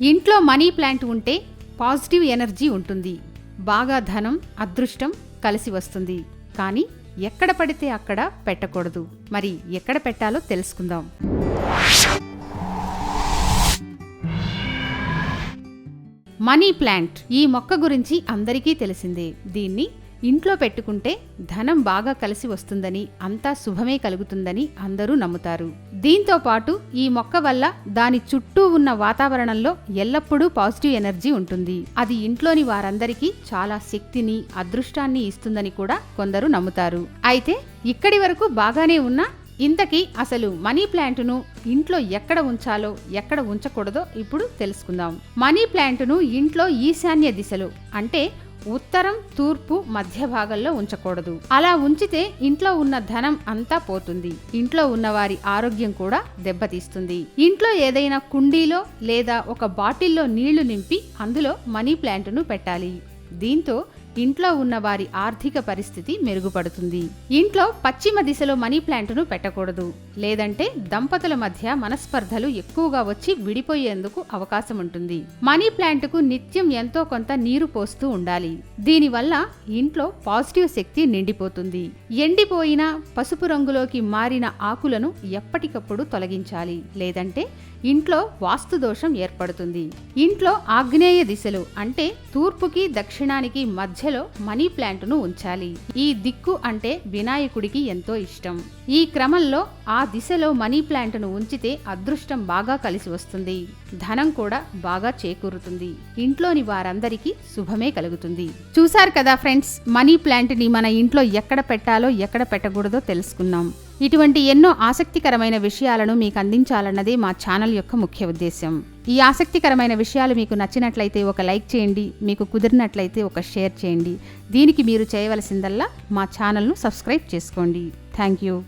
ఇంట్లో money plant ఉంటే positive energy ఉంటుంది. బాగా ధనం అదృష్టం కలిసి వస్తుంది. కానీ ఎక్కడ పడితే అక్కడ పెట్టకూడదు. మరి ఎక్కడ పెట్టాలో తెలుసుకుందాం. మనీ ప్లాంట్ ఈ మొక్క గురించి అందరికీ తెలిసిందే. దీన్ని ఇంట్లో పెట్టుకుంటే ధనం బాగా కలిసి వస్తుందని అంతా శుభమే కలుగుతుందని అందరూ నమ్ముతారు. దీంతో పాటు ఈ మొక్క వల్ల దాని చుట్టూ ఉన్న వాతావరణంలో ఎల్లప్పుడూ పాజిటివ్ ఎనర్జీ ఉంటుంది. అది ఇంట్లోని వారందరికీ చాలా శక్తిని అదృష్టాన్ని ఇస్తుందని కూడా కొందరు నమ్ముతారు. అయితే ఇక్కడి వరకు బాగానే ఉన్న ఇంతకీ అసలు మనీ ప్లాంట్ను ఇంట్లో ఎక్కడ ఉంచాలో ఎక్కడ ఉంచకూడదో ఇప్పుడు తెలుసుకుందాం. మనీ ప్లాంట్ను ఇంట్లో ఈశాన్య దిశలో అంటే ఉత్తరం తూర్పు మధ్య భాగంలో ఉంచకూడదు. అలా ఉంచితే ఇంట్లో ఉన్న ధనం అంతా పోతుంది. ఇంట్లో ఉన్న వారి ఆరోగ్యం కూడా దెబ్బతీస్తుంది. ఇంట్లో ఏదైనా కుండీలో లేదా ఒక బాటిల్లో నీళ్ళు నింపి అందులో మనీ ప్లాంట్ను పెట్టాలి. దీంతో ఇంట్లో ఉన్న వారి ఆర్థిక పరిస్థితి మెరుగుపడుతుంది. ఇంట్లో పశ్చిమ దిశలో మనీ ప్లాంట్ను పెట్టకూడదు. లేదంటే దంపతుల మధ్య మనస్పర్ధలు ఎక్కువగా వచ్చి విడిపోయేందుకు అవకాశం ఉంటుంది మనీ ప్లాంట్కు నిత్యం ఎంతో కొంత నీరు పోస్తూ ఉండాలి. దీనివల్ల ఇంట్లో పాజిటివ్ శక్తి నిండిపోతుంది. ఎండిపోయిన పసుపు రంగులోకి మారిన ఆకులను ఎప్పటికప్పుడు తొలగించాలి. లేదంటే ఇంట్లో వాస్తు దోషం ఏర్పడుతుంది. ఇంట్లో ఆగ్నేయ దిశలో అంటే తూర్పుకి దక్షిణానికి మధ్య మధ్యలో మనీ ప్లాంట్ను ఉంచాలి. ఈ దిక్కు అంటే వినాయకుడికి ఎంతో ఇష్టం. ఈ క్రమంలో ఆ దిశలో మనీ ప్లాంట్ను ఉంచితే అదృష్టం బాగా కలిసి వస్తుంది. ధనం కూడా బాగా చేకూరుతుంది. ఇంట్లోని వారందరికీ శుభమే కలుగుతుంది. చూశారు కదా ఫ్రెండ్స్ మనీ ప్లాంట్ని మన ఇంట్లో ఎక్కడ పెట్టాలో ఎక్కడ పెట్టకూడదో తెలుసుకున్నాం. ఇటువంటి ఎన్నో ఆసక్తికరమైన విషయాలను మీకు అందించాలన్నదే మా ఛానల్ యొక్క ముఖ్య ఉద్దేశం ఈ ఆసక్తికరమైన విషయాలు మీకు నచ్చినట్లయితే ఒక లైక్ చేయండి మీకు కుదిరినట్లయితే ఒక షేర్ చేయండి. దీనికి మీరు చేయవలసిందల్లా మా ఛానల్ను సబ్స్క్రైబ్ చేసుకోండి. Thank you.